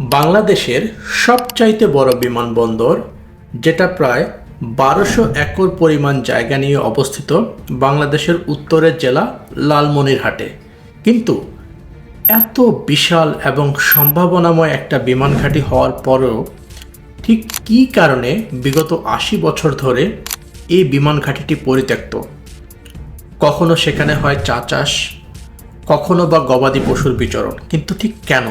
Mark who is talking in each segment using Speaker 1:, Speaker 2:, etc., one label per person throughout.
Speaker 1: বাংলাদেশের সবচাইতে বড় বিমানবন্দর, যেটা প্রায় বারোশো একর পরিমাণ জায়গা নিয়ে অবস্থিত বাংলাদেশের উত্তরের জেলা লালমনিরহাটে। কিন্তু এত বিশাল এবং সম্ভাবনাময় একটা বিমান ঘাঁটি হওয়ার পরেও ঠিক কী কারণে বিগত আশি বছর ধরে এই বিমান ঘাঁটিটি পরিত্যক্ত? কখনো সেখানে হয় চা চাষ, কখনো বা গবাদি পশুর বিচরণ, কিন্তু ঠিক কেন?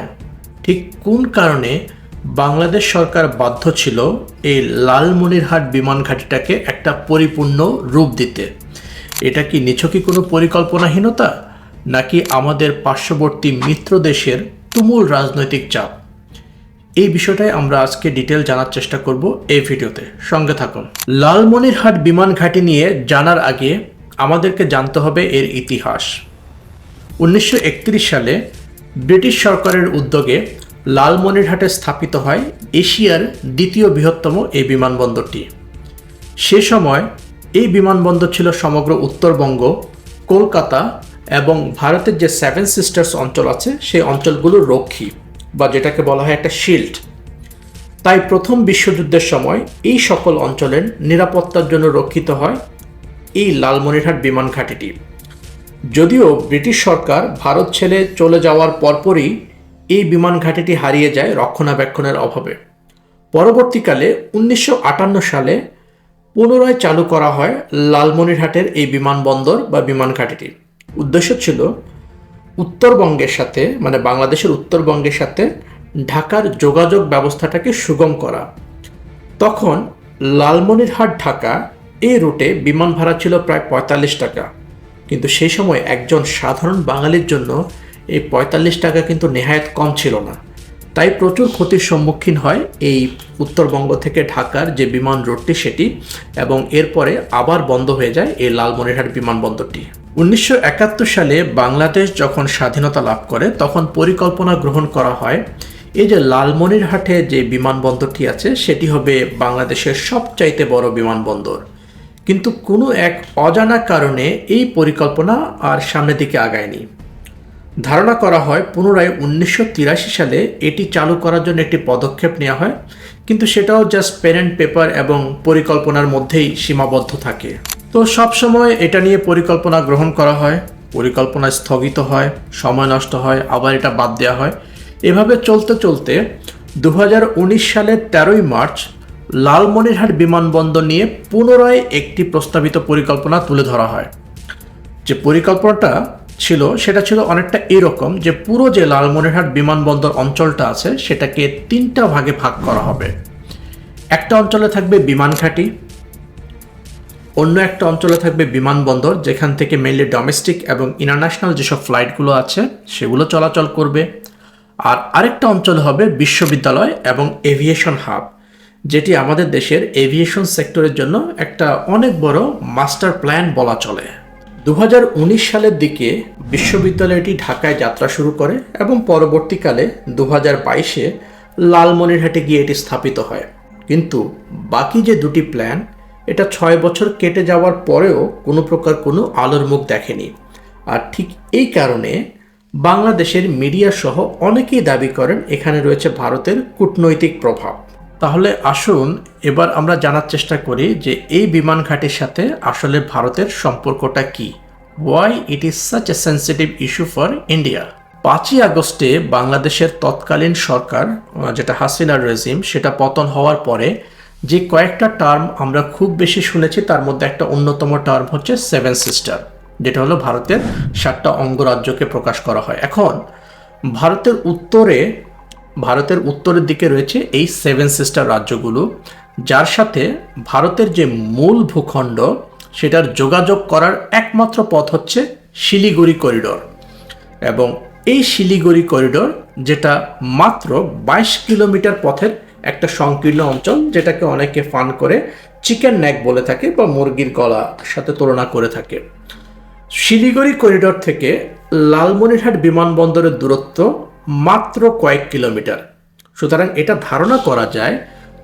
Speaker 1: ঠিক কোন কারণে বাংলাদেশ সরকার বাধ্য ছিল এই লালমনিরহাট বিমান ঘাঁটিটাকে একটা পরিপূর্ণ রূপ দিতে? এটা কি নিছকই কোনো পরিকল্পনাহীনতা? নাকি আমাদের পার্শ্ববর্তী মিত্র দেশের তুমুল রাজনৈতিক চাপ? এই বিষয়টাই আমরা আজকে ডিটেল জানার চেষ্টা করব এই ভিডিওতে। সঙ্গে থাকুন। লালমনিরহাট বিমান ঘাঁটি নিয়ে জানার আগে আমাদেরকে জানতে হবে এর ইতিহাস। উনিশশো একত্রিশ সালে ব্রিটিশ সরকারের উদ্যোগে লালমনিরহাটে স্থাপিত হয় এশিয়ার দ্বিতীয় বৃহত্তম এই বিমানবন্দরটি। সে সময় এই বিমানবন্দর ছিল সমগ্র উত্তরবঙ্গ, কলকাতা এবং ভারতের যে সেভেন সিস্টার্স অঞ্চল আছে, সেই অঞ্চলগুলোর রক্ষী বা যেটাকে বলা হয় একটা শিল্ড। তাই প্রথম বিশ্বযুদ্ধের সময় এই সকল অঞ্চলের নিরাপত্তার জন্য রক্ষিত হয় এই লালমনিরহাট বিমান ঘাঁটিটি। যদিও ব্রিটিশ সরকার ভারত ছেড়ে চলে যাওয়ার পরপরই এই বিমান ঘাঁটিটি হারিয়ে যায় রক্ষণাবেক্ষণের অভাবে। পরবর্তীকালে উনিশশো আটান্ন সালে পুনরায় চালু করা হয় লালমনিরহাটের এই বিমানবন্দর বা বিমান ঘাঁটিটি। উদ্দেশ্য ছিল উত্তরবঙ্গের সাথে মানে বাংলাদেশের উত্তরবঙ্গের সাথে ঢাকার যোগাযোগ ব্যবস্থাটাকে সুগম করা। তখন লালমনিরহাট ঢাকা এই রুটে বিমান ভাড়া ছিল প্রায় পঁয়তাল্লিশ টাকা। কিন্তু সেই সময় একজন সাধারণ বাঙালির জন্য এই পঁয়তাল্লিশ টাকা কিন্তু নেহায়ত কম ছিল না। তাই প্রচুর ক্ষতির সম্মুখীন হয় এই উত্তরবঙ্গ থেকে ঢাকার যে বিমান রুটটি সেটি এবং এরপরে আবার বন্ধ হয়ে যায় এই লালমনিরহাট বিমানবন্দরটি। উনিশশো একাত্তর সালে বাংলাদেশ যখন স্বাধীনতা লাভ করে, তখন পরিকল্পনা গ্রহণ করা হয় এই যে লালমনিরহাটে যে বিমানবন্দরটি আছে, সেটি হবে বাংলাদেশের সবচাইতে বড় বিমানবন্দর। কিন্তু কোনো এক অজানা কারণে এই পরিকল্পনা আর সামনের দিকে আগায়নি। ধারণা করা হয় পুনরায় উনিশশো তিরাশি সালে এটি চালু করার জন্য একটি পদক্ষেপ নেওয়া হয়, কিন্তু সেটাও জাস্ট অ্যান্ড পেপার এবং পরিকল্পনার মধ্যেই সীমাবদ্ধ থাকে। তো সবসময় এটা নিয়ে পরিকল্পনা গ্রহণ করা হয়, পরিকল্পনা স্থগিত হয়, সময় নষ্ট হয়, আবার এটা বাদ দেওয়া হয়। এভাবে চলতে চলতে দু হাজার উনিশ সালের তেরোই মার্চ লালমনিরহাট বিমানবন্দর নিয়ে পুনরায় একটি প্রস্তাবিত পরিকল্পনা তুলে ধরা হয়। যে পরিকল্পনাটা ছিল, সেটা ছিল অনেকটা এরকম যে পুরো যে লালমনিরহাট বিমানবন্দর অঞ্চলটা আছে, সেটাকে তিনটা ভাগে ভাগ করা হবে। একটা অঞ্চলে থাকবে বিমান ঘাঁটি, অন্য একটা অঞ্চলে থাকবে বিমানবন্দর, যেখান থেকে মেনলি ডোমেস্টিক এবং ইন্টারন্যাশনাল যেসব ফ্লাইটগুলো আছে, সেগুলো চলাচল করবে। আর আরেকটা অঞ্চল হবে বিশ্ববিদ্যালয় এবং এভিয়েশন হাব যেটি আমাদের দেশের এভিয়েশন সেক্টরের জন্য একটা অনেক বড় মাস্টার প্ল্যান বলা চলে। দু হাজার উনিশ সালের দিকে বিশ্ববিদ্যালয়টি ঢাকায় যাত্রা শুরু করে এবং পরবর্তীকালে দু হাজার বাইশে লালমনিরহাটে গিয়ে এটি স্থাপিত হয়। কিন্তু বাকি যে দুটি প্ল্যান এটা ছয় বছর কেটে যাওয়ার পরেও কোনো প্রকার কোনো আলোর মুখ দেখেনি। আর ঠিক এই কারণে বাংলাদেশের মিডিয়া সহ অনেকেই দাবি করেন এখানে রয়েছে ভারতের কূটনৈতিক প্রভাব। তাহলে আসুন এবার আমরা জানার চেষ্টা করি যে এই বিমান ঘাটির সাথে আসলে ভারতের সম্পর্কটা কি? Why it is such a sensitive issue for India পাঁচই আগস্টে বাংলাদেশের তৎকালীন সরকার যেটা হাসিনার রেজিম সেটা পতন হওয়ার পরে যে কয়েকটা টার্ম আমরা খুব বেশি শুনেছি, তার মধ্যে একটা অন্যতম টার্ম হচ্ছে সেভেন সিস্টার যেটা হলো ভারতের সাতটা অঙ্গরাজ্যকে প্রকাশ করা হয়। এখন ভারতের উত্তরে ভারতের উত্তরের দিকে রয়েছে এই সেভেন সিস্টার রাজ্যগুলো, যার সাথে ভারতের যে মূল ভূখণ্ড, সেটার যোগাযোগ করার একমাত্র পথ হচ্ছে শিলিগুড়ি করিডোর। এবং এই শিলিগুড়ি করিডোর, যেটা মাত্র বাইশ কিলোমিটার পথের একটা সংকীর্ণ অঞ্চল, যেটাকে অনেকে ফান করে চিকেন নেক বলে থাকে বা মুরগির গলা সাথে তুলনা করে থাকে। শিলিগুড়ি করিডোর থেকে লালমনিরহাট বিমানবন্দরের দূরত্ব মাত্র কয়েক কিলোমিটার। সুতরাং এটা ধারণা করা যায়,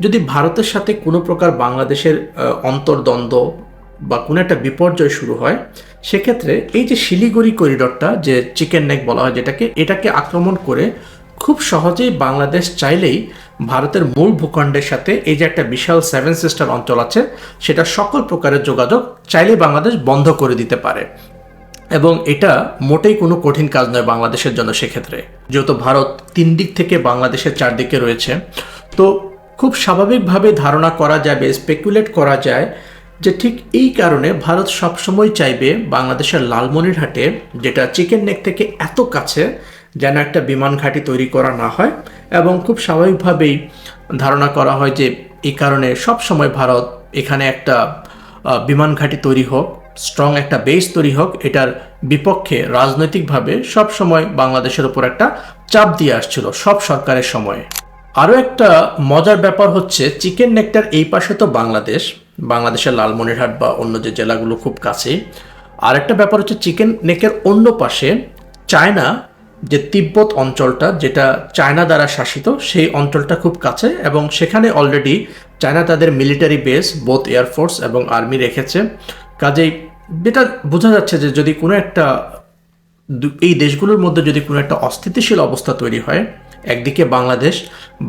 Speaker 1: যদি ভারতের সাথে কোনো প্রকার বাংলাদেশের অন্তর্দ্বন্দ্ব বা কোনো একটা বিপর্যয় শুরু হয়, সেক্ষেত্রে এই যে শিলিগুড়ি করিডোরটা যে চিকেন নেক বলা হয় যেটাকে, এটাকে আক্রমণ করে খুব সহজেই বাংলাদেশ চাইলেই ভারতের মূল ভূখণ্ডের সাথে এই যে একটা বিশাল সেভেন সিস্টার অঞ্চল আছে, সেটা সকল প্রকারের যোগাযোগ চাইলেই বাংলাদেশ বন্ধ করে দিতে পারে। এবং এটা মোটেই কোনো কঠিন কাজ নয় বাংলাদেশের জন্য সেক্ষেত্রে। যেহেতু ভারত তিন দিক থেকে বাংলাদেশের চারদিকে রয়েছে, তো খুব স্বাভাবিকভাবে ধারণা করা যাবে স্পেকুলেট করা যায় যে ঠিক এই কারণে ভারত সবসময় চাইবে বাংলাদেশের লালমনিরহাটে, যেটা চিকেন নেক থেকে এত কাছে যেন একটা বিমান ঘাঁটি তৈরি করা না হয় এবং খুব স্বাভাবিকভাবেই ধারণা করা হয় যে এই কারণে সব সময় ভারত এখানে একটা বিমান ঘাঁটি তৈরি হোক। স্ট্রং একটা বেস তৈরি হোক, এটার বিপক্ষে রাজনৈতিকভাবে সব সময় বাংলাদেশের উপর একটা চাপ দিয়ে আসছিল সব সরকারের সময়ে। আরও একটা মজার ব্যাপার হচ্ছে, চিকেন নেকটার এই পাশে তো বাংলাদেশ, বাংলাদেশের লালমনিরহাট বা অন্য যে জেলাগুলো খুব কাছেই আরেকটা ব্যাপার হচ্ছে, চিকেন নেকের অন্য পাশে, চায়না যে তিব্বত অঞ্চলটা, যেটা চায়না দ্বারা শাসিত, সেই অঞ্চলটা খুব কাছে এবং সেখানে অলরেডি চায়না তাদের military base both air force এবং আর্মি রেখেছে। কাজেই যেটা বোঝা যাচ্ছে যে যদি কোনো একটা এই দেশগুলোর মধ্যে যদি কোনো একটা অস্থিতিশীল অবস্থা তৈরি হয়, একদিকে বাংলাদেশ,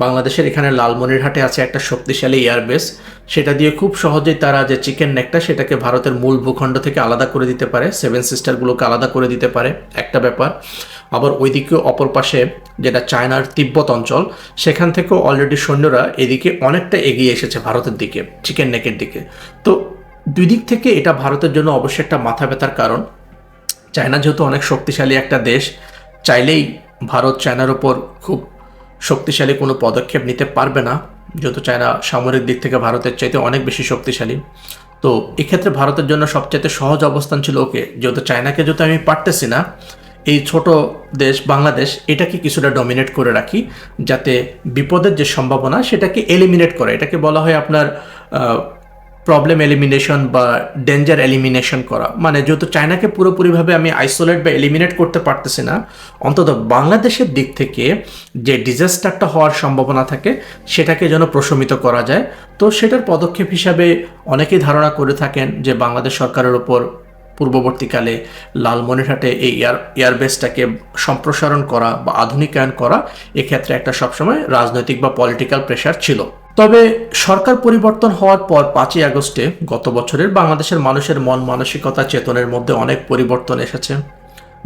Speaker 1: বাংলাদেশের এখানে লালমনিরহাটে আছে একটা শক্তিশালী এয়ারবেস, সেটা দিয়ে খুব সহজেই তারা যে চিকেন নেকটা সেটাকে ভারতের মূল ভূখণ্ড থেকে আলাদা করে দিতে পারে, সেভেন সিস্টারগুলোকে আলাদা করে দিতে পারে, একটা ব্যাপার। আবার ওইদিকে অপর পাশে যেটা চায়নার তিব্বত অঞ্চল, সেখান থেকেও অলরেডি সৈন্যরা এদিকে অনেকটা এগিয়ে এসেছে ভারতের দিকে, চিকেন নেকের দিকে। তো দুই দিক থেকে এটা ভারতের জন্য অবশ্যই একটা মাথা ব্যথার কারণ। চায়না যেহেতু অনেক শক্তিশালী একটা দেশ, চাইলেই ভারত চায়নার ওপর খুব শক্তিশালী কোনো পদক্ষেপ নিতে পারবে না, যেহেতু চায়না সামরিক দিক থেকে ভারতের চাইতে অনেক বেশি শক্তিশালী। তো এক্ষেত্রে ভারতের জন্য সবচাইতে সহজ অবস্থান ছিল ওকে, যেহেতু চায়নাকে যেহেতু আমি পারতেছি না, এই ছোট দেশ বাংলাদেশ এটাকে কিছুটা ডমিনেট করে রাখি, যাতে বিপদের যে সম্ভাবনা সেটাকে এলিমিনেট করে। এটাকে বলা হয় আপনার প্রবলেম এলিমিনেশন বা ডেঞ্জার এলিমিনেশন করা। মানে যেহেতু চায়নাকে পুরোপুরিভাবে আমি আইসোলেট বা এলিমিনেট করতে পারতেছি না, অন্তত বাংলাদেশের দিক থেকে যে ডিজাস্টারটা হওয়ার সম্ভাবনা থাকে, সেটাকে যেন প্রশমিত করা যায়। তো সেটার পদক্ষেপ হিসাবে অনেকেই ধারণা করে থাকেন যে বাংলাদেশ সরকারের ওপর পূর্ববর্তীকালে লালমনিরহাটে এই এয়ার এয়ারবেসটাকে সম্প্রসারণ করা বা আধুনিকায়ন করা এক্ষেত্রে একটা সবসময় রাজনৈতিক বা পলিটিক্যাল প্রেশার ছিল। তবে সরকার পরিবর্তন হওয়ার পর পাঁচই আগস্টে গত বছরের বাংলাদেশের মানুষের মন মানসিকতা চেতনের মধ্যে অনেক পরিবর্তন এসেছে।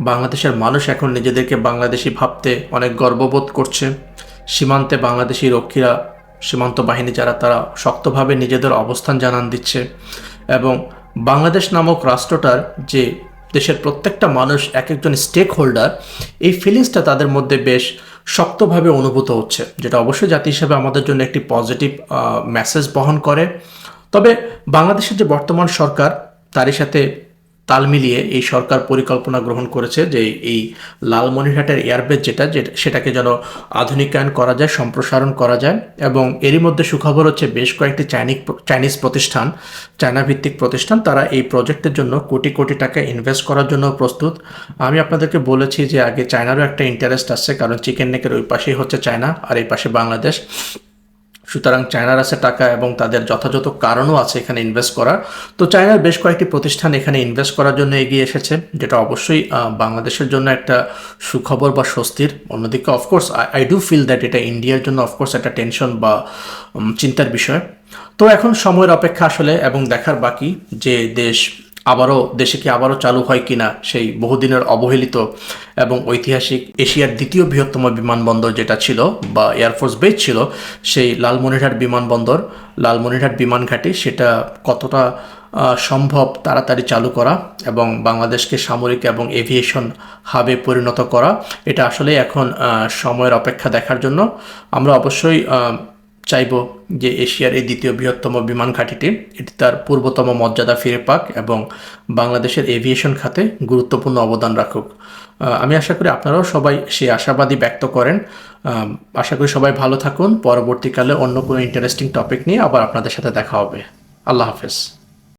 Speaker 1: বাংলাদেশের মানুষ এখন নিজেদেরকে বাংলাদেশি ভাবতে অনেক গর্ববোধ করছে। সীমান্তে বাংলাদেশি রক্ষীরা, সীমান্ত বাহিনী যারা, তারা শক্তভাবে নিজেদের অবস্থান জানান দিচ্ছে এবং বাংলাদেশ নামক রাষ্ট্রটার যে দেশের প্রত্যেকটা মানুষ, এক একজন স্টেক হোল্ডার এই ফিলিংসটা তাদের মধ্যে বেশ শক্তভাবে অনুভূত হচ্ছে, যেটা অবশ্যই জাতি হিসেবে আমাদের জন্য একটি পজিটিভ মেসেজ বহন করে। তবে বাংলাদেশের যে বর্তমান সরকার, তারই সাথে তাল মিলিয়ে এই সরকার পরিকল্পনা গ্রহণ করেছে যে এই লালমনিরহাটের এয়ারবেস যেটা সেটাকে যেন আধুনিকায়ন করা যায়, সম্প্রসারণ করা যায় এবং এরই মধ্যে সুখবর হচ্ছে বেশ কয়েকটি চাইনিক চাইনিজ প্রতিষ্ঠান চায়না ভিত্তিক প্রতিষ্ঠান, তারা এই প্রজেক্টের জন্য কোটি কোটি টাকা ইনভেস্ট করার জন্য প্রস্তুত। আমি আপনাদেরকে বলেছি যে আগে চায়নারও একটা ইন্টারেস্ট আছে কারণ চিকেন নেকের ওই পাশেই হচ্ছে চায়না, আর এই পাশে বাংলাদেশ। সুতরাং চায়নার আছে টাকা এবং তাদের যথাযথ কারণও আছে এখানে ইনভেস্ট করার। তো চায়নার বেশ কয়েকটি প্রতিষ্ঠান এখানে ইনভেস্ট করার জন্য এগিয়ে এসেছে, যেটা অবশ্যই বাংলাদেশের জন্য একটা সুখবর বা স্বস্তির। অন্যদিকে of course I do feel that এটা ইন্ডিয়ার জন্য অফকোর্স একটা টেনশন বা চিন্তার বিষয়। তো এখন সময়ের অপেক্ষা আসলে এবং দেখার বাকি যে দেশ আবারও দেশে কি আবারও চালু হয় কিনা সেই বহুদিনের অবহেলিত এবং ঐতিহাসিক এশিয়ার দ্বিতীয় বৃহত্তম বিমানবন্দর যেটা ছিল বা এয়ারফোর্স বেস ছিল, সেই লালমনিরহাট বিমানবন্দর, লালমনিরহাট বিমান ঘাঁটি, সেটা কতটা সম্ভব তাড়াতাড়ি চালু করা এবং বাংলাদেশকে সামরিক এবং এভিয়েশন হাবে পরিণত করা, এটা আসলে এখন সময়ের অপেক্ষা দেখার জন্য। আমরা অবশ্যই চাইব যে এশিয়ার এই দ্বিতীয় বৃহত্তম বিমান ঘাঁটিটি, এটি তার পূর্বতম মর্যাদা ফিরে পাক এবং বাংলাদেশের এভিয়েশন খাতে গুরুত্বপূর্ণ অবদান রাখুক। আমি আশা করি আপনারাও সবাই সেই আশাবাদী ব্যক্ত করেন। আশা করি সবাই ভালো থাকুন। পরবর্তীকালে অন্য কোনো ইন্টারেস্টিং টপিক নিয়ে আবার আপনাদের সাথে দেখা হবে। আল্লাহ হাফেজ।